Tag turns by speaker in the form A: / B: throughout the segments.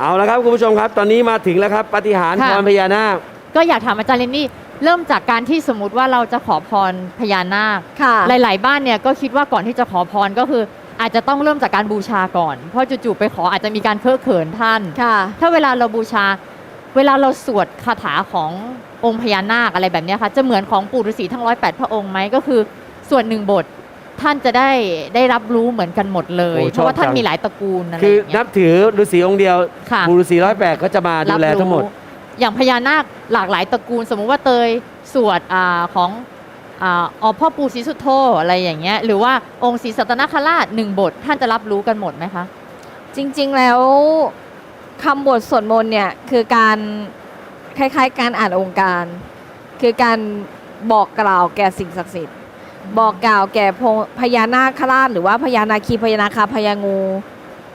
A: เอาละครับคุณผู้ชมครับ ตอนนี้มาถึงแล้วครับปาฏิหารย์
B: ค่ะ
A: พรพญานาค
B: ก็อยากถามอาจารย์เลนนี่เริ่มจากการที่สมมติว่าเราจะขอพรพญานาค
C: ค่ะ
B: หลาย ๆ บ้านเนี่ยก็คิดว่าก่อนที่จะขอพรก็คือ อาจจะต้องเริ่มจากการบูชาก่อน เพราะจู่ๆไปขออาจจะมีการเคอะเขินท่าน
C: ค่ะ
B: ถ้าเวลาเราบูชา เวลาเราสวดคาถาขององค์พญานาคอะไรแบบเนี้ยค่ะจะเหมือนของปู่ฤาษีทั้งร้อยแปดพระองค์ไหมก็คือ ส่วนหนึ่งบท ท่านจะได้ได้รับรู้เหมือนกันหมดเลย
A: โอ้
B: เพราะว่า
A: ชอบ
B: ท่าน
A: จัง
B: มีหลายตระกูลอะไร
A: คือ
B: อย่างเงี้
A: นั
B: ย
A: บถือฤาษีองค์เดียว
B: ค่ะ
A: ปู่ฤาษีร้อยแปดก็จะมาดูแลทั้งหมด
B: รับรู้อย่างพญานาคหลากหลายตระกูล สมมุติว่าเตยสวดอาของอาอ๋อพ่อปู่ศรีสุโธอะไรอย่างเงี้ยหรือว่าองค์ศรีสัตนคราชหนึ่งบทท่านจะรับรู้กันหมดไหมคะ
C: จริงๆ แล้วคำบทสวดมนต์เนี่ยคือการคล้ายๆ การอ่านองค์การ คือการบอกกล่าวแก่สิ่งศักดิ์สิทธิ์ บอกกล่าวแก่พงพญานาคราชหรือว่าพญานาคีพญานาคาพญางู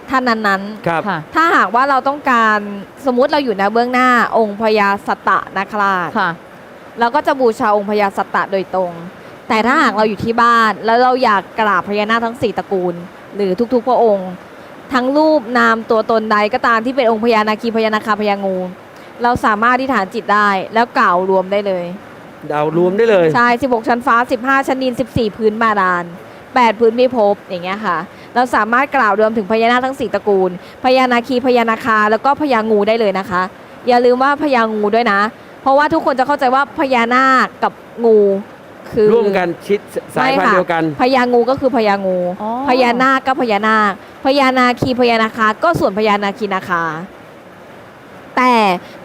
C: ท่านนั้นๆ
A: ครับ
B: ค่ะ
C: ถ้าหากว่าเราต้องการสมมุติเราอยู่ในเบื้องหน้าองค์พญาสัตตนาคราช
B: ค่ะ
C: เราก็จะบูชาองค์พญาสัตตะโดยตรง แต่ถ้าหากเราอยู่ที่บ้าน แล้วเราอยากกราบพญานาคทั้งสี่ตระกูล หรือทุกๆ พระองค์ ทั้งรูปนามตัวตนใดก็ตามที่เป็นองค์พญานาคีพญานาคาพญางู เราสามารถที่ฐานจิตได้แล้วกล่าวรวมได้เลย
A: เดารวมได้เลย
C: ใช่ 16 ชั้นฟ้า 15 ชั้นดิน 14 พื้นบาดาล 8 พื้นพิภพอย่างเงี้ยค่ะ เราสามารถกล่าวรวมถึงพญานาคทั้ง 4 ตระกูล พญานาคี พญานาคา แล้วก็พญางูได้เลยนะคะ อย่าลืมว่าพญางูด้วยนะ เพราะว่าทุกคนจะเข้าใจว่าพญานาคกับงูคือ
A: ร่วมกันชิดสายพันธุ์
C: ไม่ค่ะ
A: เดียวกัน
C: พญางูก็คือพญางู
B: อ๋อ
C: พญานาคก็พญานาค พญานาคี พญานาคา ก็ส่วนพญานาคีนาคา แต่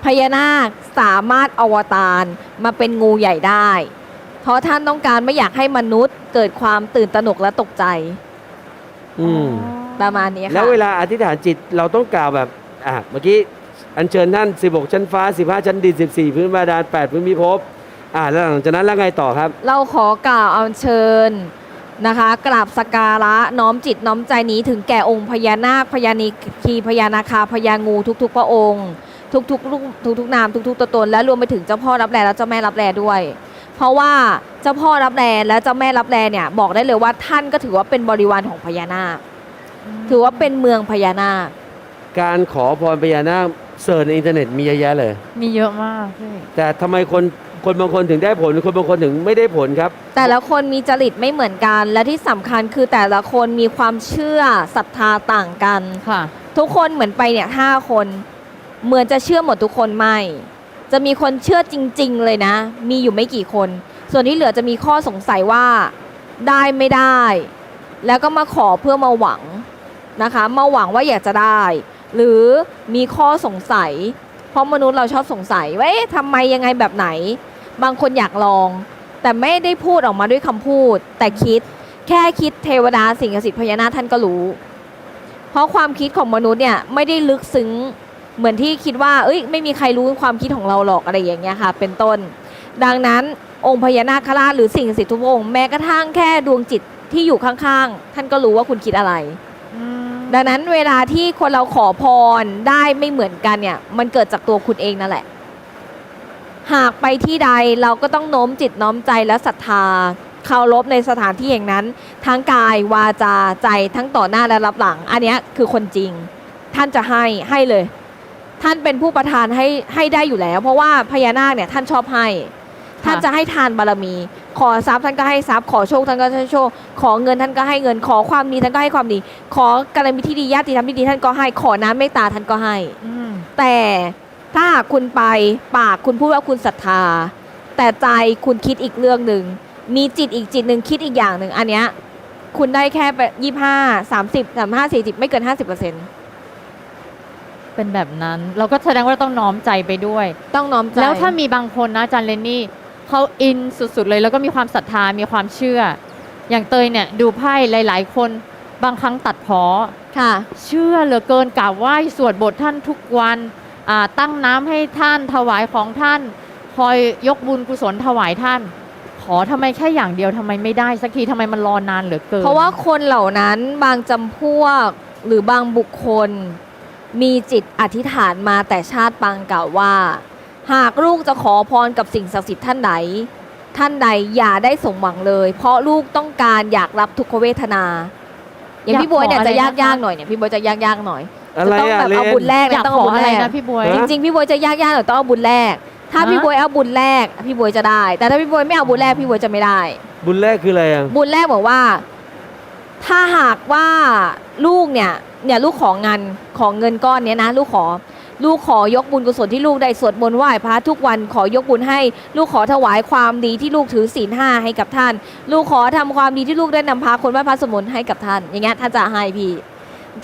C: พญานาคสามารถอวตารมาเป็นงูใหญ่ได้ เพราะท่านต้องการไม่อยากให้มนุษย์เกิดความตื่นตระหนกและตกใจ
A: อืม
C: ประมาณนี้ค่ะ
A: แล้วเวลาอธิษฐานจิตเราต้องกล่าวแบบอะเมื่อกี้อัญเชิญท่าน 16 ชั้นฟ้า 15 ชั้นดิน 14 พื้นบาดาล 8 พื้นพิภพอ่าแล้วหลังจากนั้นแล้วไงต่อครับ
C: เราขอกล่าวเอาเชิญนะคะกราบสกการะน้อมจิตน้อมใจนี้ถึงแก่องค์พญานาคพญานีคีพญานาคาพญางูทุกๆพระองค์ ทุกๆลูกทุกๆนามทุกๆตัวตนและรวมไปถึงเจ้าพ่อรับแลและเจ้าแม่รับแลด้วย เพราะว่าเจ้าพ่อรับแลและเจ้าแม่รับแลเนี่ยบอกได้เลยว่าท่านก็ถือว่าเป็นบริวารของพญานาค ถือว่าเป็นเมืองพญานาค
A: การขอพรพญานาคเสิร์ชในอินเทอร์เน็ตมีเยอะแยะเลย
B: มีเยอะมากพี่
A: แต่ทำไมคนคนบางคนถึงได้ผล คนบางคนถึงไม่ได้ผลครับ
C: แต่ละคนมีจริตไม่เหมือนกัน และที่สำคัญคือแต่ละคนมีความเชื่อศรัทธาต่างกัน
B: ค่ะ
C: ทุกคนเหมือนไปเนี่ยห้าคน เหมือนจะเชื่อหมดทุกคนไม่ จะมีคนเชื่อจริง ๆ เลยนะ มีอยู่ไม่กี่คน ส่วนที่เหลือจะมีข้อสงสัยว่าได้ไม่ได้ แล้วก็มาขอเพื่อมาหวังนะคะ มาหวังว่าอยากจะได้ หรือมีข้อสงสัย เพราะมนุษย์เราชอบสงสัยว่าเอ๊ะทำไมยังไงแบบไหน บางคนอยากลอง แต่ไม่ได้พูดออกมาด้วยคำพูด แต่คิดแค่คิดเทวดาสิ่งศักดิ์สิทธิ์พญานาคท่านก็รู้ เพราะความคิดของมนุษย์เนี่ยไม่ได้ลึกซึ้ง เหมือนที่คิดว่าเอ้ยไม่มีใครรู้ความคิดของเราหรอกอะไรอย่างเงี้ยค่ะ เป็นต้น ดังนั้นองค์พญานาคราชหรือสิ่งศักดิ์สิทธิ์ทุกองค์แม้กระทั่งแค่ดวงจิตที่อยู่ข้างๆ ท่านก็รู้ว่าคุณคิดอะไร ดังนั้นเวลาที่คนเราขอพรได้ไม่เหมือนกันเนี่ย มันเกิดจากตัวคุณเองนั่นแหละ หากไปที่ใดเราก็ต้องโน้มจิตน้อมใจและศรัทธาเคารพในสถานที่อย่างนั้น ทั้งกายวาจาใจทั้งต่อหน้าและรับหลัง อันเนี้ยคือคนจริง ท่านจะให้ให้เลย ท่านเป็นผู้ประทานให้ให้ได้อยู่แล้ว เพราะว่าพญานาคเนี่ยท่านชอบให้ ท่านจะให้ทานบารมี ขอทรัพย์ท่านก็ให้ทรัพย์ขอโชคท่านก็ให้โชค ขอเงินท่านก็ให้เงิน ขอความดีท่านก็ให้ความดี ขอกรณีที่ดีญาติธรรมที่ดีท่านก็ให้ ขอน้ำเมตตาท่านก็ให้
B: อืม
C: แต่ถ้าหากคุณไปปากคุณพูดว่าคุณศรัทธา แต่ใจคุณคิดอีกเรื่องหนึ่งมีจิตอีกจิตหนึ่งคิดอีกอย่างหนึ่งอันเนี้ยคุณได้แค่ยี่ห้าสามสิบสามห้าสี่สิบไม่เกินห้าสิบเปอร์เซ็นต์
B: เป็นแบบนั้น เราก็แสดงว่าต้องน้อมใจไปด้วย
C: ต้องน้อมใจ
B: แล้วถ้ามีบางคนนะอาจารย์เลนนี่เขาอินสุดๆเลย แล้วก็มีความศรัทธามีความเชื่อ อย่างเตยเนี่ยดูไพ่หลาย ๆ คนบางครั้งตัดเพ้อ
C: ค่ะ
B: เชื่อเหลือเกินกราบไหว้สวดบทท่านทุกวันอ่าตั้งน้ำให้ท่านถวายของท่าน คอยยกบุญกุศลถวายท่าน ขอทำไมแค่อย่างเดียวทำไมไม่ได้สักทีทำไมมันรอนานเหลือเกิน
C: เพราะว่าคนเหล่านั้นบางจำพวกหรือบางบุคคล มีจิตอธิษฐานมาแต่ชาติปางเก่าว่า หากลูกจะขอพรกับสิ่งศักดิ์สิทธิ์ท่านใดท่านใดอย่าได้สมหวังเลย เพราะลูกต้องการอยากรับทุกขเวทนา อย่างพี่บวยเนี่ยจะยากๆหน่อยเนี่ยพี่บวยจะยากๆหน่อย
A: อะไร
C: จะต้อง
A: อะ
C: แบบ
A: เล
C: เอา
A: น
C: บุญแรก
B: อยาก
C: นะต้อง
B: ข
C: เอา
B: อ
C: บุญ
B: อะไร
C: แรก
B: นะพี่บวย
A: ฮะ
C: จริงๆพี่บวยจะยากๆหน่อยต้องเอาบุญแรก ถ้า
B: ฮะ
C: พี่บวยเอาบุญแรก พี่บวยจะได้ แต่ถ้าพี่บวยไม่เอาบุญแรกพี่บวยจะไม่ได้
A: บุญแรกคืออะไรอะ
C: บุญแรกบอกว่า ถ้าหากว่า ลูกเนี่ยเนี่ยลูกของงานของเงินก้อนเนี้ยนะ ลูกขอ ลูกขอยกบุญกุศลที่ลูกได้สวดมนต์ไหว้พระทุกวันขอยกบุญให้ ลูกขอถวายความดีที่ลูกถือศีลห้าให้กับท่าน ลูกขอทำความดีที่ลูกได้นำพาคนไหว้พระสวดมนต์ให้กับท่าน อย่างเงี้ยท่านจะให้พี่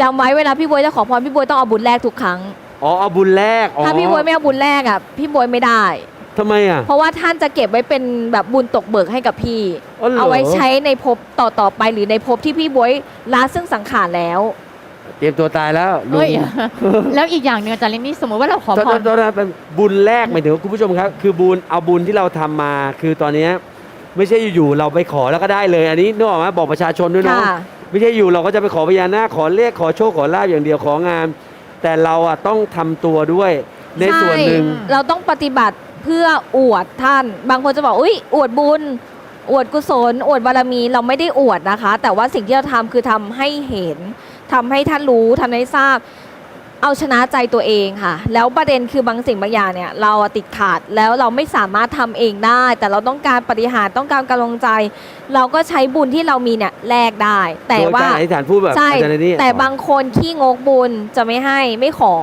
C: จำไว้เวลาพี่บวยจะขอพรพี่บวยต้องเอาบุญแรกทุกครั้ง
A: อ๋อเอาบุญแรกอ๋อ
C: ถ้าพี่บวยไม่เอาบุญแรกอะพี่บวยไม่ได้
A: ทำไมอะ
C: เพราะว่าท่านจะเก็บไว้เป็นแบบบุญตกเบิกให้กับพี่
A: อ๋อเหรอ
C: เอาไว้ใช้ในภพต่อต่อๆไปหรือในภพที่พี่บวยละซึ่งสังขารแล้ว
A: เตรียมตัวตายแล้วลุง
B: เฮ้ย แล้วอีกอย่างหนึ่งอาจารย์ลินนี่สมมติว่าเราขอ
A: ตอน
B: พ
A: ตอ
B: ร
A: นตอนนั้นเป็นบุญแรกหมายถึงว่าคุณผู้ชมครับ คือบุญเอาบุญที่เราทำมา คือตอนเนี้ยไม่ใช่อยู่ๆเราไปขอแล้วก็ได้เลย อันนี้นึกออกไหมบอกประชาชนด้วยเนาะ
C: ค่ะ
A: ไม่ใช่อยู่เราก็จะไปขอพญานาคขอเลขขอโชคขอลาบอย่างเดียวของาน แต่เราอะต้องทำตัวด้วยในส่วนหนึ่ง
C: ใช่เราต้องปฏิบัติ เพื่ออวดท่าน บางคนจะบอกอุ้ยอวดบุญ อวดกุศล อวดบารมีเราไม่ได้อวดนะคะ แต่ว่าสิ่งที่เราทำคือทำให้เห็นทำให้ท่านรู้ทำให้ทราบ เอาชนะใจตัวเองค่ะ แล้วประเด็นคือบางสิ่งบางอย่างเนี่ยเราอะติดขาดแล้วเราไม่สามารถทำเองได้ แต่เราต้องการปฏิหารย์ต้องการกำลังใจ เราก็ใช้บุญที่เรามีเนี่ยแลกได้ แต่
A: โดย
C: ว่า
A: การอธิษฐานพูดแบบ
C: ใช่
A: อาจารย์นี่
C: แต่บางคนขี้งกบุญจะไม่ให้ไม่ขอ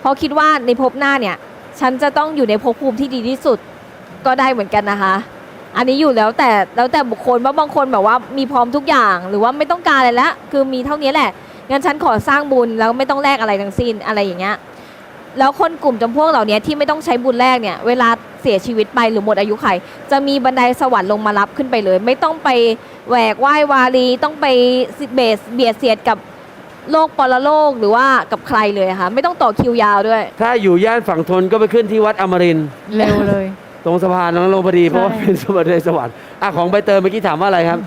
C: เพราะคิดว่าในภพหน้าเนี่ย ฉันจะต้องอยู่ในภพภูมิที่ดีที่สุดก็ได้เหมือนกันนะคะ อันนี้อยู่แล้วแต่แล้วแต่บุคคลว่าบางคนแบบว่ามีพร้อมทุกอย่างหรือว่าไม่ต้องการอะไรแล้วคือมีเท่านี้แหละงั้นฉันขอสร้างบุญแล้วไม่ต้องแลกอะไรทั้งสิ้นอะไรอย่างเงี้ยแล้วคนกลุ่มจำพวกเหล่านี้ที่ไม่ต้องใช้บุญแรกเนี่ยเวลาเสียชีวิตไปหรือหมดอายุไข จะมีบันไดสวรรค์ลงมารับขึ้นไปเลย ไม่ต้องไปแหวกว่ายวารีต้องไปเบสเบียดเสียดกับ โลกปรโลกหรือว่ากับใครเลยค่ะ ไม่ต้องต่อคิวยาวด้วย
A: ถ้าอยู่ย่านฝั่งทนก็ไปขึ้นที่วัดอมรินทร์
B: เร็วเลย
A: ตรงสะพานน้องลงพอดี
B: ใช่
A: เพราะว่าเป็นสมบัติในสวรรค์อะของใบเตยเมื่อกี้ถามว่าอะไรครับ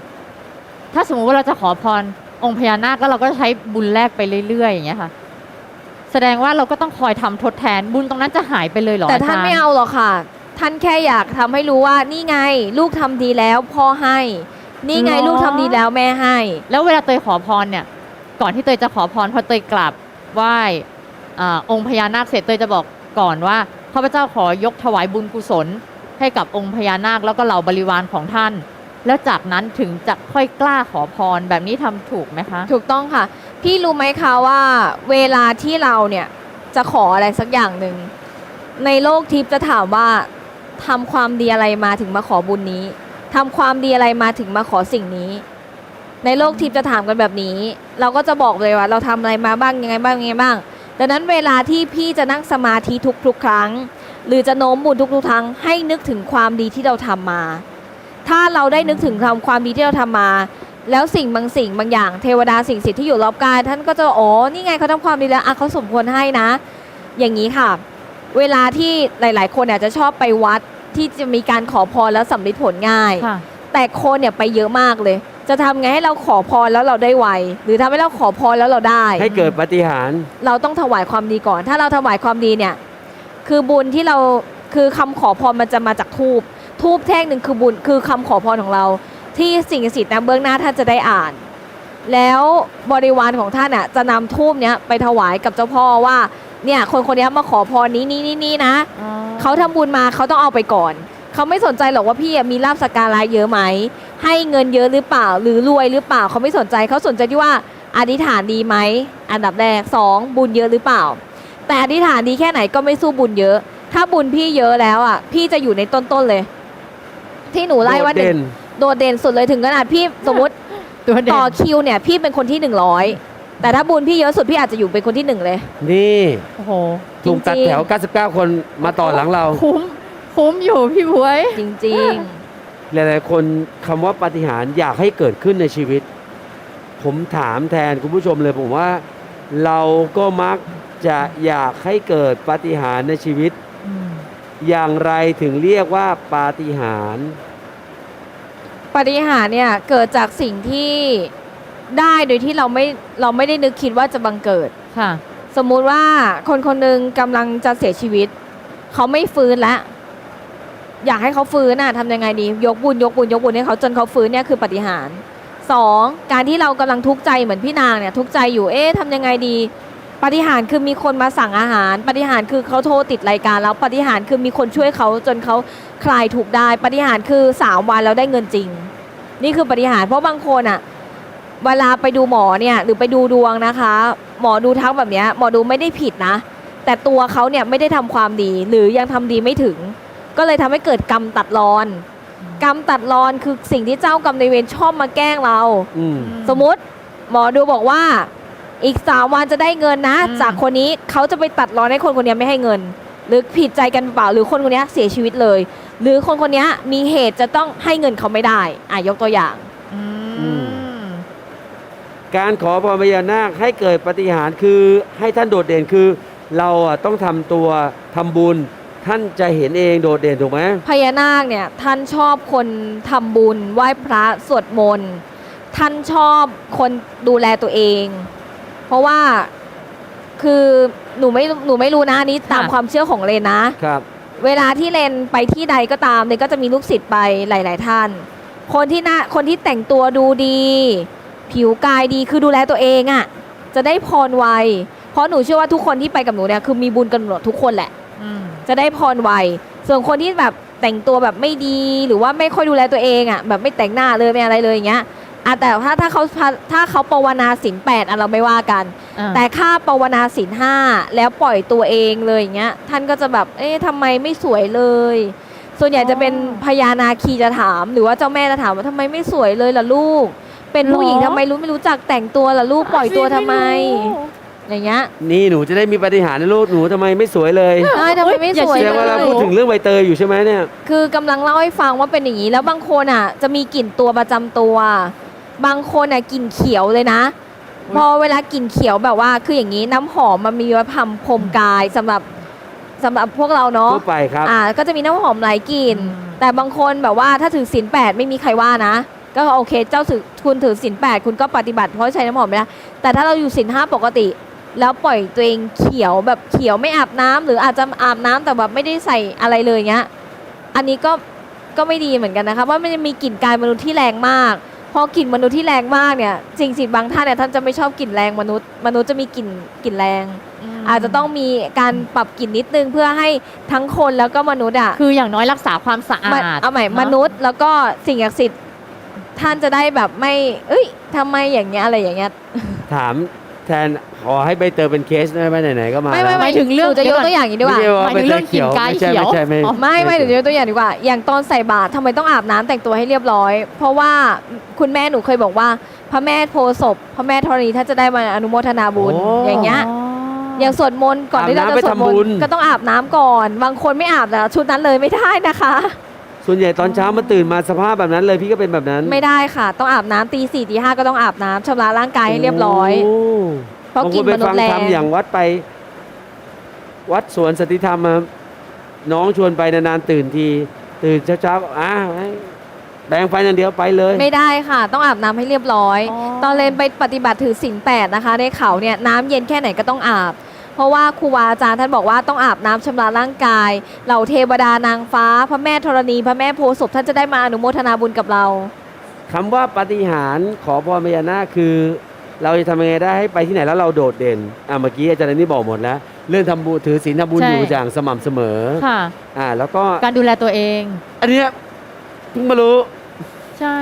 B: ถ้าสมมุติว่าเราจะขอพรองค์พญานาคก็เราก็ใช้บุญแรกไปเรื่อยๆอย่างเงี้ยค่ะ แสดงว่าเราก็ต้องคอยทำทดแทนบุญตรงนั้นจะหายไปเลยเหรอ
C: แต่ท่าน
B: จรย์
C: ไม่เอาหรอกค่ะ ท่านแค่อยากทำให้รู้ว่านี่ไงลูกทำดีแล้วพ่อให้ นี่ไงลูกทำดีแล้วแม่ให้
B: แล้วเวลาเตยขอพรเนี่ย ก่อนที่เตยจะขอพรพอเตยกราบไหว้อองค์พญานาคเสร็จเตยจะบอกก่อนว่าข้าพเจ้าขอยกถวายบุญกุศล ให้กับองค์พญานาคแล้วก็เหล่าบริวารของท่าน แล้วจากนั้นถึงจะค่อยกล้าขอพรแบบนี้ทำถูกไหมคะ
C: ถูกต้องค่ะ พี่รู้ไหมคะว่าเวลาที่เราเนี่ยจะขออะไรสักอย่างหนึ่งในโลกทิพย์จะถามว่าทำความดีอะไรมาถึงมาขอบุญนี้ทำความดีอะไรมาถึงมาขอสิ่งนี้ ในโลกทิพย์จะถามกันแบบนี้ เราก็จะบอกเลยว่า เราทำอะไรมาบ้างยังไงบ้างยังไงบ้าง ดังนั้นเวลาที่พี่จะนั่งสมาธิทุกๆครั้ง หรือจะโน้มบุญทุกๆครั้งให้นึกถึงความดีที่เราทำมา ถ้าเราได้นึกถึงทำความดีที่เราทำมา แล้วสิ่งบางสิ่งบางอย่างเทวดาสิ่งศักดิ์สิทธิ์ที่อยู่รอบกายท่านก็จะอ๋อนี่ไงเขาทำความดีแล้วอะเขาสมควรให้นะ อย่างนี้ค่ะ เวลาที่หลาย ๆ คนอาจจะชอบไปวัดที่จะมีการขอพรแล้วสำเร็จผลง่าย
B: ค่ะ
C: แต่คนเนี่ยไปเยอะมากเลย จะทำไงให้เราขอพรแล้วเราได้ไว หรือทำให้เราขอพรแล้วเราได้
A: ให้เกิดปาฏิหารย์
C: เราต้องถวายความดีก่อน ถ้าเราถวายความดีเนี่ย คือบุญที่เราคือคำขอพรมันจะมาจากทูบทูบแท่งหนึ่งคือบุญคือคำขอพรของเรา ที่สิ่งศักดิ์สิทธิ์นะเบื้องหน้าท่านจะได้อ่าน แล้วบริวารของท่านอะจะนำทูบเนี้ยไปถวายกับเจ้าพ่อว่าเนี่ยคนคนนี้มาขอพรนี้นี้นี่นี่นะ เขาทำบุญมาเขาต้องเอาไปก่อน เขาไม่สนใจหรอกว่าพี่อะมีลาบสักการะเยอะไหม ให้เงินเยอะหรือเปล่า หรือรวยหรือเปล่าเขาไม่สนใจเขาสนใจที่ว่าอธิษฐานดีไหมอันดับแรกสองบุญเยอะหรือเปล่า แต่อธิษฐานดีแค่ไหนก็ไม่สู้บุญเยอะ ถ้าบุญพี่เยอะแล้วอะ พี่จะอยู่ในต้นๆเลย ที่หนูไล่ว่า
A: โดดเด่น
C: โดดเด่นสุดเลยถึงขนาดพี่สมมติ
B: ตัวเด่น
C: ต่อคิวเนี่ยพี่เป็นคนที่หนึ่งร้อยแต่ถ้าบุญพี่เยอะสุดพี่อาจจะอยู่เป็นคนที่หนึ่งเลย
A: นี่
B: โอ้โห
A: ถูกตัด
C: จริงๆ
A: แถว 99 คนมาต่อหลังเรา
B: คุ้ม คุ้มอยู่พี่บวย
C: จริง
A: หลายๆคนคำว่าปาฏิหารย์อยากให้เกิดขึ้นในชีวิต ผมถามแทนคุณผู้ชมเลยผมว่าเราก็มักจะอยากให้เกิดปาฏิหาริย์ในชีวิต อย่างไรถึงเรียกว่าปาฏิหาริย์
C: ๆปาฏิหารย์เนี่ยเกิดจากสิ่งที่ได้โดยที่เราไม่เราไม่ได้นึกคิดว่าจะบังเกิด
B: ค่ะ
C: สมมุติว่าคนคนหนึ่งกำลังจะเสียชีวิต เขาไม่ฟื้นแล้ว อยากให้เขาฟื้นน่ะทำยังไงดี ยกบุญยกบุญยกบุญให้เขาจนเขาฟื้นเนี่ยคือปฏิหารสองการที่เรากำลังทุกข์ใจเหมือนพี่นางเนี่ยทุกข์ใจอยู่เอ๊ะทำยังไงดี ปฏิหารคือมีคนมาสั่งอาหาร ปฏิหารคือเขาโทรติดรายการแล้วปฏิหารคือมีคนช่วยเขาจนเขาคลายถูกได้ ปฏิหารคือสามวันแล้วได้เงินจริง นี่คือปฏิหารเพราะบางคนอะเวลาไปดูหมอเนี่ยหรือไปดูดวงนะคะ หมอดูทักแบบเนี้ยหมอดูไม่ได้ผิดนะ แต่ตัวเขาเนี่ยไม่ได้ทำความดีหรือยังทำดีไม่ถึง ก็เลยทำให้เกิดกรรมตัดรอน กรรมตัดรอนคือสิ่งที่เจ้ากรรมในายเวรชอบมาแกล้งเรา
A: อืม
C: สมมติหมอดูบอกว่า อีกสามวันจะได้เงินนะ
B: อืม
C: จากคนนี้เขาจะไปตัดรอนให้คนคนนี้ไม่ให้เงิน หรือผิดใจกันเปล่า หรือคนคนนี้เสียชีวิตเลย หรือคนคนนี้มีเหตุจะต้องให้เงินเขาไม่ได้อะยกตัวอย่าง
B: อืม
A: การขอพรพญานาคให้เกิดปาฏิหารย์คือให้ท่านโดดเด่นคือ เราอะต้องทำตัวทำบุญ ท่านจะเห็นเองโดดเด่นถูกไหม
C: พญานาคเนี่ยท่านชอบคนทำบุญไหว้พระสวดมนต์ท่านชอบคนดูแลตัวเอง เพราะว่าคือหนูไม่หนูไม่รู้นะอันนี้ตาม
B: ค่ะ
C: ความเชื่อของเลนนะ
A: ครับ
C: เวลาที่เลนไปที่ใดก็ตามเลนก็จะมีลูกศิษย์ไปหลาย ๆ ท่าน คนที่หน้าคนที่แต่งตัวดูดี ผิวกายดีคือดูแลตัวเองอะ่ะ จะได้พรไวเพราะหนูเชื่อว่าทุกคนที่ไปกับหนูเนี่ยคือมีบุญกันหมดทุกคนแหละ
B: อืม
C: จะได้พรไว ส่วนคนที่แบบแต่งตัวแบบไม่ดีหรือว่าไม่ค่อยดูแลตัวเองอะ่ะแบบไม่แต่งหน้าเลยไม่อะไรเลยอย่างเงี้ยอะแต่ถ้าถ้าเขาถ้าเขาปวนาสินแปดอะเราไม่ว่ากัน
B: อ่า
C: แต่ค่าปวนาสินห้าแล้วปล่อยตัวเองเลยอย่างเงี้ยท่านก็จะแบบเอ๊ะทำไมไม่สวยเลย ส่วนใหญ่จะเป็นพญานาคีจะถาม หรือว่าเจ้าแม่จะถามว่าทำไมไม่สวยเลยล่ะลูก เป็นผู้หญิง
B: หรอ
C: ทำไมรู้ไม่รู้จักแต่งตัวล่ะลูกปล่อยตัวทำไม อย่างเงี้ย
A: นี่หนูจะได้มีปาฏิหารย์นะลูกหนูทำไมไม่สวยเลย
C: เอ้ยทำไมไม่สวย
A: แสดงว่า
C: เล
A: เรา
C: ย
A: พูดถึงเรื่องใบเตยอยู่ใช่ไหมเนี่ย
C: คือกำลังเล่าให้ฟังว่าเป็นอย่างนี้แล้วบางคนอะ จะมีกลิ่นตัวประจำตัว บางคนอะกลิ่นเขียวเลยนะ
A: อุ๊ย
C: พอเวลากลิ่นเขียวแบบว่า คืออย่างนี้น้ำหอมมันมีไว้ทำพรมกายสำหรับสำหรับพวกเราเนาะ
A: ทั่วไปครับ
C: อ่าก็จะมีน้ำหอมหลายกลิ่น
B: อืม
C: แต่บางคนแบบว่าถ้าถือศีลแปดไม่มีใครว่านะ ก็โอเคเจ้าถือคุณถือศีลแปดคุณก็ปฏิบัติเพราะใช้น้ำหอมไม่ได้แต่ถ้าเราอยู่ศีลห้าปกติ แล้วปล่อยตัวเองเขียวแบบเขียวไม่อาบน้ำหรืออาจจะอาบน้ำแต่แบบไม่ได้ใส่อะไรเลยเงี้ย อันนี้ก็ก็ไม่ดีเหมือนกันนะคะเพราะมันจะมีกลิ่นกายมนุษย์ที่แรงมากพอกลิ่นมนุษย์ที่แรงมากเนี่ยจริงสิบางท่านเนี่ยท่านจะไม่ชอบกลิ่นแรงมนุษย์ มนุษย์จะมีกลิ่นกลิ่นแรง
B: ม
C: อาจจะต้องมีการปรับกลิ่นนิดนึงเพื่อให้ทั้งคนแล้วก็มนุษย์อะ
B: คืออย่างน้อยรักษาความสะอา
C: มา
B: ด
C: เอาใหม่
B: นะ
C: มนุษย์แล้วก็สิ่งศักดิ์สิทธิ์ท่านจะได้แบบไม่ เอ้ยทำไมอย่างเงี้ยอะไรอย่างเงี้ย
A: ถาม แทนขอให้ใบเตยเป็นเคสได้ไหมไหนๆก็มา
C: ไม่
A: แล้ว
C: ไม่
B: หมายถึงเรื่อง
C: หนูจะยกตัวอย่างอย่างนี้ดีกว่า
A: ไม่ใช่ว่า
B: หมายถึงเรื่องกลิ่นกาย
A: ไม่ใช่
B: เขียว
A: ไม่ใช่ไม่
B: อ๋อ
C: ไม่ไม่เดี๋ยวยกตัวอย่างดีกว่า อย่างตอนใส่บาตรทำไมต้องอาบน้ำแต่งตัวให้เรียบร้อย เพราะว่าคุณแม่หนูเคยบอกว่า พระแม่โพธิ์ศพพระแม่ธรณีท่านจะได้มาอนุโมทนาบุญ
A: โอ้
C: อย่างเงี้ย อย่างสวดมนต์ก่อนที่เรา
A: อาบ
C: จะ
A: น้ำ
C: สวดมน
A: ไปทำบุญ
C: ต์ก็ต้องอาบน้ำก่อน บางคนไม่อาบแต่ชุดนั้นเลยไม่ได้นะคะ
A: ส่วนใหญ่ตอนเช้ามาตื่นมาสภาพแบบนั้นเลยพี่ก็เป็นแบบนั้น
C: ไม่ได้ค่ะ ต้องอาบน้ำตีสี่ตีห้าก็ต้องอาบน้ำชำระร่างกายให้เรียบร้อย
A: โเพ
C: ราะ
A: บาง
C: ก
A: ค
C: ลิ่
A: น
C: น
A: ไป
C: มนุษ
A: ฟัง
C: ย์แร
A: ธรงรมอย่างวัดไป วัดสวนสติธรรมมาน้องชวนไปนานๆตื่นที ตื่นเช้าๆก็อ้าวแปรงฟันอย่างเดียวไปเลย
C: ไม่ได้ค่ะ ต้องอาบน้ำให้เรียบร้อย
B: อ๋อ
C: ตอนเรนไปปฏิบัติถือศีลแปดนะคะ ในเขาเนี่ยน้ำเย็นแค่ไหนก็ต้องอาบ เพราะว่าครูบาอาจารย์ท่านบอกว่าต้องอาบน้ำชำระร่างกาย เหล่าเทวดานางฟ้า พระแม่ธรณี พระแม่โพธิ์ศพท่านจะได้มาอนุโมทนาบุญกับเรา
A: คำว่าปาฏิหารย์ขอพรพญานาคคือ เราจะทำยังไงได้ให้ไปที่ไหนแล้วเราโดดเด่นอ่าเมื่อกี้อาจารย์นี่บอกหมดแล้ว เรื่องทำบุญถือศีลทำบุญ
B: ใช่
A: อยู่อย่างสม่ำเสมอ
B: ค่ะ
A: อ่าแล้วก็
B: การดูแลตัวเอง
A: อันเนี้ยเพิ่งมารู้
B: ใช่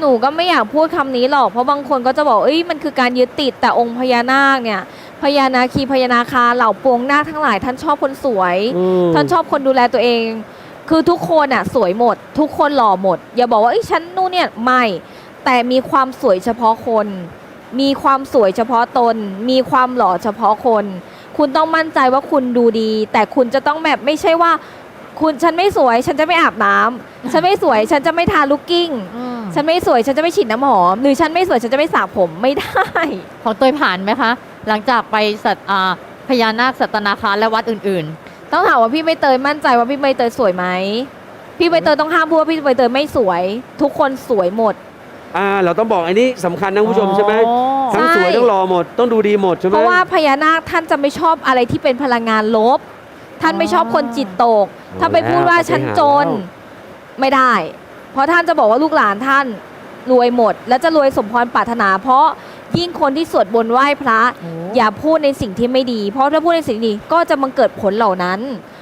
C: หนูก็ไม่อยากพูดคำนี้หรอกเพราะบางคนก็จะบอกเอ้ยมันคือการยึดติดแต่องค์พญานาคเนี่ย พญานาคีพญานาคาเหล่าปวงนาคทั้งหลาย ท่านชอบคนสวย
A: อืม
C: ท่านชอบคนดูแลตัวเอง คือทุกคนอะสวยหมด ทุกคนหล่อหมด อย่าบอกว่าเอ้ยฉันนู่นเนี่ยไม่ แต่มีความสวยเฉพาะคน มีความสวยเฉพาะตน มีความหล่อเฉพาะคน คุณต้องมั่นใจว่าคุณดูดี แต่คุณจะต้องแบบไม่ใช่ว่า คุณฉันไม่สวย ฉันจะไม่อาบน้ำฉันไม่สวย ฉันจะไม่ทาลุกกิ้ง
B: อืม
C: ฉันไม่สวย ฉันจะไม่ฉีดน้ำหอม หรือฉันไม่สวย ฉันจะไม่สระผม ไม่ได้
B: ของเตยผ่านไหมคะ หลังจากไปสัตอ่าพญานาคสัตนาคารและวัดอื่น
C: ต้องถามว่าพี่ใบเตยมั่นใจว่าพี่ใบเตยสวยไหมพี่ใบเตยต้องห้ามพูดว่าพี่ใบเตยไม่สวย ทุกคนสวยหมด
A: อ่าเราต้องบอกอันนี้สำคัญนะ
B: ๆ
A: คุณผู้ชมใช่ไหม
B: อ๋อ
A: ทั้งสวย
C: ใช่
A: ทั้งหล่อหมดต้องดูดีหมดใช่ไหม
C: เพราะว่าพญานาคท่านจะไม่ชอบอะไรที่เป็นพลังงานลบ ท่านไม่ชอบคนจิตตก ถ้าไปพูดว่าฉันจนไม่ได้ เพราะท่านจะบอกว่าลูกหลานท่านรวยหมด และจะรวยสมพรปรารถนา เพราะ ยิ่งคนที่สวดบนต์ไหว้พระ
B: โอ้
C: อย่าพูดในสิ่งที่ไม่ดี เพราะถ้าพูดในสิ่งที่ดีก็จะมังเกิดผลเหล่านั้น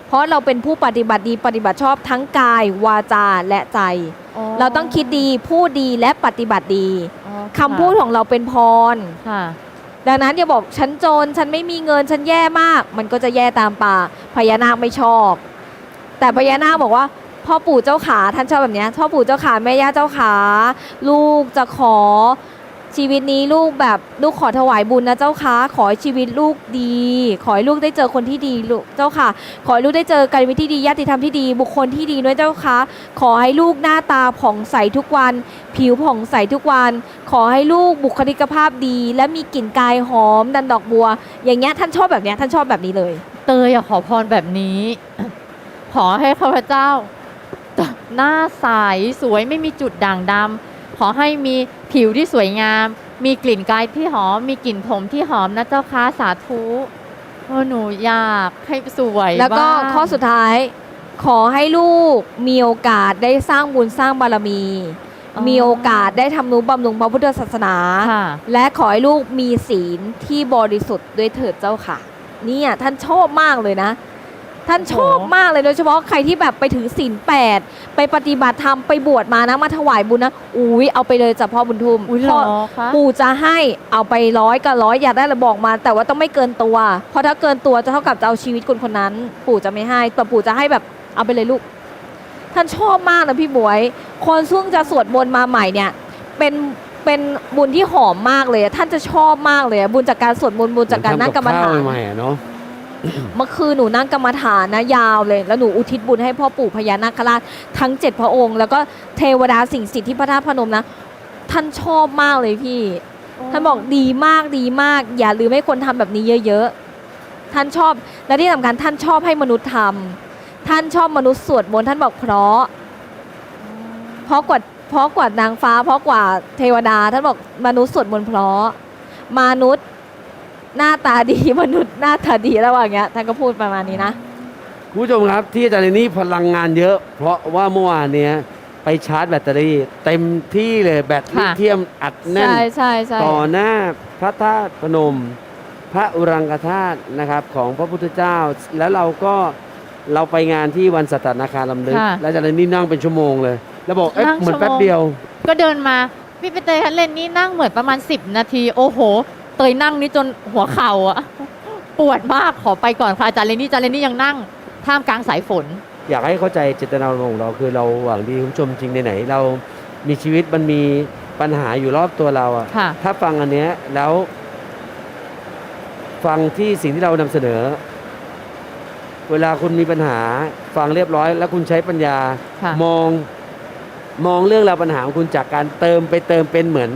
C: เพราะเราเป็นผู้ปฏิบัติดีปฏิบัติชอบทั้งกาย วาจาและใจเราต้องคิดดีพูดดีและปฏิบัติดี
B: อ๋อ
C: คำพูดของเราเป็นพร
B: ค่ะ
C: ดังนั้นอย่าบอกฉันจนฉันไม่มีเงินฉันแย่มาก มันก็จะแย่ตามป่าพญานาคไม่ชอบ แต่พญานาคบอกว่า พ่อปู่เจ้าขาท่านชอบแบบเนี้ยพ่อปู่เจ้าขาแม่ย่าเจ้าขา ลูกจะขอ ชีวิตนี้ลูกแบบลูกขอถวายบุญนะเจ้าค่ะขอให้ชีวิตลูกดี ขอให้ลูกได้เจอคนที่ดีลูกเจ้าค่ะ ขอให้ลูกได้เจอการวิธีดีญาติธรรมที่ดี บุคคลที่ดีด้วยเจ้าค่ะขอให้ลูกหน้าตาผ่องใสทุกวัน ผิวผ่องใสทุกวัน ขอให้ลูกบุคลิกภาพดี และมีกลิ่นกายหอมดันดอกบัว อย่างเงี้ยท่านชอบแบบเนี้ยท่านชอบแบบนี้เลย
B: เตยอะขอพรแบบนี้ ขอให้ข้าพเจ้า หน้าใสสวยไม่มีจุดด่างดำ ขอให้มีผิวที่สวยงาม มีกลิ่นกายที่หอม มีกลิ่นผมที่หอมนะเจ้าค่ะสาธุโอ้หนูอยากให้สวย
C: แล้วก็
B: บ้าง
C: ข้อสุดท้าย ขอให้ลูกมีโอกาสได้สร้างบุญสร้างบารมี มีโอกาสได้ทำนุบำรุงพระพุทธศาสนา
B: ค่ะ
C: และขอให้ลูกมีศีลที่บริสุทธิ์ด้วยเถิดเจ้าค่ะ เนี่ยท่านชอบมากเลยนะ ท่านชอบ
B: โอ้โห
C: มากเลยโดยเฉพาะใครที่แบบไปถือศีลแปดไปปฏิบัติธรรมไปบวชมานะมาถวายบุญนะอุ้ยเอาไปเลยจ้ะพ่อบุญทุม
B: อุ้ยหร
C: พ่อ
B: อคะ
C: ปู่จะให้เอาไปร้อยกับร้อยอยากได้ระบอกมา แต่ว่าต้องไม่เกินตัว เพราะถ้าเกินตัวจะเท่ากับจะเอาชีวิตคนคนนั้น ปู่จะไม่ให้แต่ปู่จะให้แบบเอาไปเลยลูก ท่านชอบมากนะพี่บวย คนซึ่งจะสวดมนต์มาใหม่เนี่ย เป็นเป็นบุญที่หอมมากเลยอะท่านจะชอบมากเลยอะบุญจากการสวดมนต์บุญจากการนั่งกรรมฐาน
A: เหอนทำบข้วใหม่ๆอะเนาะ
C: เมื่อคืนหนูนั่งกรรมฐานนะยาวเลย แล้วหนูอุทิศบุญให้พ่อปู่พญานาคราชทั้งเจ็ดพระองค์ แล้วก็เทวดาสิ่งศักดิ์สิทธิ์ที่พระธาตุพนมนะ ท่านชอบมากเลยพี่ ท่านบอกดีมากดีมาก อย่าลืมให้คนทำแบบนี้เยอะๆ ท่านชอบและที่สำคัญท่านชอบให้มนุษย์ทำท่านชอบมนุษย์สวดมนต์ท่านบอกเพราะ เพราะกว่าเพราะกว่านางฟ้า เพราะกว่าเทวดา ท่านบอกมนุษย์สวดมนต์เพราะมนุษย์ หน้าตาดีมนุษย์หน้าตาดีระหว่างเงี้ยท่านก็พูดประมาณนี้นะ
A: คุณผู้ชมครับที่อาจารย์เรนนี่พลังงานเยอะ เพราะว่าเมื่อวานเนี้ยไปชาร์จแบตเตอรี่ เต็มที่เลยแบตลิ
B: ค่ะ
A: เทียมอัดแน่น
C: ใช่ใช่ใช่
A: ต่อหน้าพระธาตุพนม พระอุรังคธาตุนะครับของพระพุทธเจ้า แล้วเราก็เราไปงานที่วันสัตนาคารลำลึก
B: ค่ะ
A: แล้วอาจารย์เรนนี่นั่งเป็นชั่วโมงเลย แล้วบอกเอ๊ะ
B: นั่ง
A: เหมือน
B: ชั่วโมง
A: แป๊บเดียว
B: ก็เดินมาพี่ไปเตยคันเล่นนี่นั่งเหมือนประมาณ 10 นาที โอ้โห เตยนั่งนี่จนหัวเข่าอะปวดมากขอไปก่อนค่ะอาจารย์เลนนี่อาจารย์เลนนี่ยังนั่งท่ามกลางสายฝน
A: อยากให้เข้าใจเจตนารมณ์ของเราคือเราหวังดีคุณผู้ชมจริงในไหนๆเรามีชีวิตมันมีปัญหาอยู่รอบตัวเราอะ
B: ค่ะ
A: ถ้าฟังอันเนี้ยแล้ว ฟังที่สิ่งที่เรานำเสนอ เวลาคุณมีปัญหา ฟังเรียบร้อย แล้วคุณใช้ปัญญา
B: ค่ะ
A: มองมองเรื่องราวปัญหาของคุณจากการเติมไปเติมเป็นเหมือน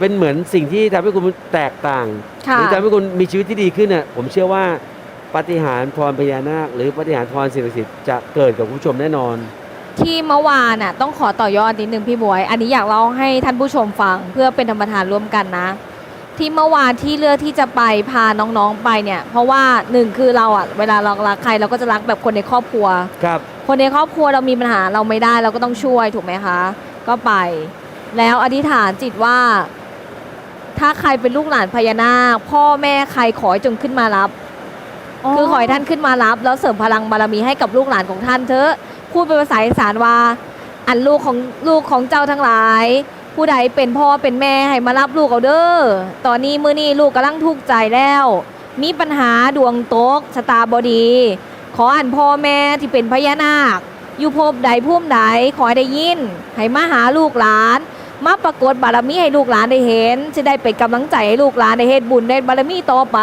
A: เป็นเหมือนสิ่งที่ทำให้คุณแตกต่าง
C: ค่ะ
A: หรือทำให้คุณมีชีวิตที่ดีขึ้นน่ะผมเชื่อว่าปาฏิหารย์พรพญานาค หรือปาฏิหารย์พรสิ่งศักดิ์สิทธิ์จะเกิดกับคุณผู้ชมแน่นอน
C: ที่เมื่อวานน่ะต้องขอต่อยอดนิดนึงพี่บวย อันนี้อยากเล่าให้ท่านผู้ชมฟังเพื่อเป็นธรรมทานร่วมกันนะ ที่เมื่อวานที่เลือกที่จะไปพาน้องๆไปเนี่ย เพราะว่าหนึ่งคือเราอะเวลาเรารักใครเราก็จะรักแบบคนในครอบครัว
A: ครับ
C: คนในครอบครัวเรามีปัญหาเราไม่ได้เราก็ต้องช่วยถูกไหมคะ ก็ไป แล้วอธิษฐานจิตว่า ถ้าใครเป็นลูกหลานพญานาค พ่อแม่ใครขอให้จงขึ้นมารับ คือขอให้ท่านขึ้นมารับ แล้วเสริมพลังบารมีให้กับลูกหลานของท่านเถอะพูดเป็นภาษาอีสานว่า อันลูกของลูกของเจ้าทั้งหลาย ผู้ใดเป็นพ่อเป็นแม่ให้มารับลูกเอาเด้อตอนนี้มื้อนี้ลูกกำลังทุกข์ใจแล้ว มีปัญหาดวงตกชะตาบดี ขออันพ่อแม่ที่เป็นพญานาคอยู่ภพใดภูมิใดขอให้ได้ยินให้มาหาลูกหลาน มาปรากฏบารมีให้ลูกหลานได้เห็นจะได้เป็นกำลังใจให้ลูกหลานได้เฮ็ดบุญได้บารมีต่อไป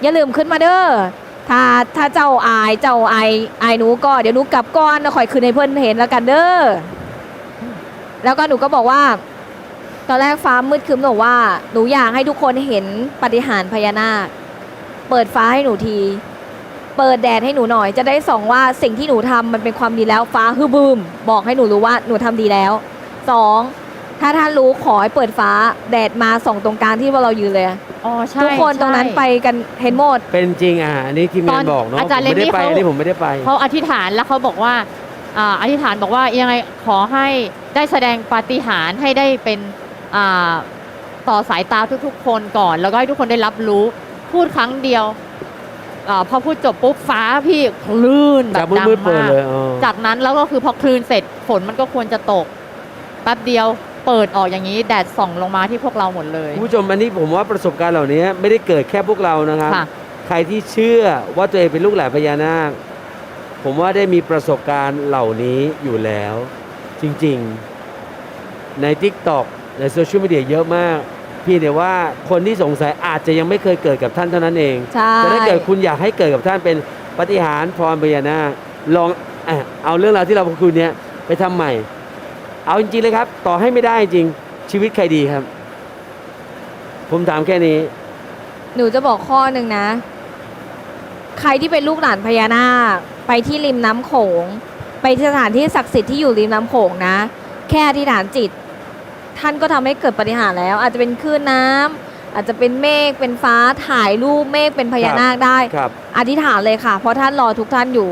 C: อย่าลืมขึ้นมาเด้อถ้าถ้าเจ้าอายเจ้าอายอายหนูก็เดี๋ยวหนูกลับก่อนแล้วคอยคืนให้เพื่อนเห็นแล้วกันเด้อแล้วก็หนูก็บอกว่า ตอนแรกฟ้ามืดครึ้มหนูว่าหนูอยากให้ทุกคนเห็นปฏิหารพญานาค เปิดฟ้าให้หนูที เปิดแดดให้หนูหน่อย จะได้ส่องว่าสิ่งที่หนูทำมันเป็นความดีแล้วฟ้าฮือบูมบอกให้หนูรู้ว่าหนูทำดีแล้ว สองถ้าท่านรู้ขอให้เปิดฟ้าแดดมาส่องตรงกลางที่ว่าเรายืนเลย
B: อ๋อใช่
C: ทุกคนตรงนั้น
B: ใช่
C: ไปกันเห็นหมด
A: เป็นจริงอะอันนี้ทีมงาน
B: ตอน
A: บอกเนาะ
B: อาจารย์
A: ผมไม่ได้
B: เรนนี่
A: ไป
B: เขา
A: อันนี้ผมไม่ได้ไป
B: เขาอธิษฐานแล้วเขาบอกว่าอ่าอธิษฐานบอกว่ายังไงขอให้ได้แสดงปาฏิหาริย์ให้ได้เป็นอ่าต่อสายตาทุกๆ คนก่อน แล้วก็ให้ทุกคนได้รับรู้พูดครั้งเดียวอาพอพูดจบปุ๊บฟ้าพี่คลื่นแบ
A: จาก
B: บดัง
A: มืดๆเปิด
B: มาก
A: เลยอ๋อ
B: จากนั้นแล้วก็คือพอคลื่นเสร็จฝนมันก็ควรจะตก แป๊บเดียวเปิดออกอย่างนี้แดดส่องลงมาที่พวกเราหมดเลย
A: คุณผู้ชมอันนี้ผมว่าประสบการณ์เหล่านี้ไม่ได้เกิดแค่พวกเรานะครับ
B: ค่ะ
A: ใครที่เชื่อว่าตัวเองเป็นลูกหลานพญานาค ผมว่าได้มีประสบการณ์เหล่านี้อยู่แล้ว จริงๆ ใน Tik t o อกในโซเชียลมีเดียเยอะมากพี่แต่ว่าคนที่สงสัยอาจจะยังไม่เคยเกิดกับท่านเท่านั้นเอง
C: ใช่
A: แต่ถ้าเกิดคุณอยากให้เกิดกับท่านเป็นปาฏิหารย์พรพญานาคลองอะเอาเรื่องราวที่เราพูดคุยเนี้ยไปทำใหม่ เอาจริงๆเลยครับ ต่อให้ไม่ได้จริงชีวิตใครดีครับ ผมถามแค่นี้
C: หนูจะบอกข้อหนึ่งนะ ใครที่เป็นลูกหลานพญานาคไปที่ริมน้ำโขง ไปที่สถานที่ศักดิ์สิทธิ์ที่อยู่ริมน้ำโขงนะ แค่อธิษฐานจิต ท่านก็ทำให้เกิดปาฏิหารย์แล้ว อาจจะเป็นคลื่นน้ำอาจจะเป็นเมฆเป็นฟ้าถ่ายรูปเมฆเป็นพญานาคได้
A: ครับ
C: อธิษฐานเลยค่ะ เพราะท่านรอทุกท่านอยู่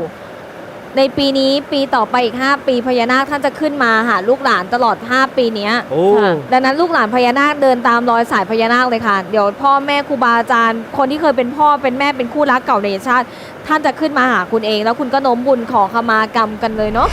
C: ในปีนี้ปีต่อไปอีก 5 ปีพญานาคท่านจะขึ้นมาหาลูกหลานตลอด 5 ปีเนี้ย
A: โอ้
B: ค่ะ
C: ดังนั้นลูกหลานพญานาคเดินตามรอยสายพญานาคเลยค่ะ เดี๋ยวพ่อแม่ครูบาอาจารย์ คนที่เคยเป็นพ่อเป็นแม่เป็นคู่รักเก่าในชาติ ท่านจะขึ้นมาหาคุณเอง แล้วคุณก็โน้มบุญขอขมากรรมกันเลยเนาะ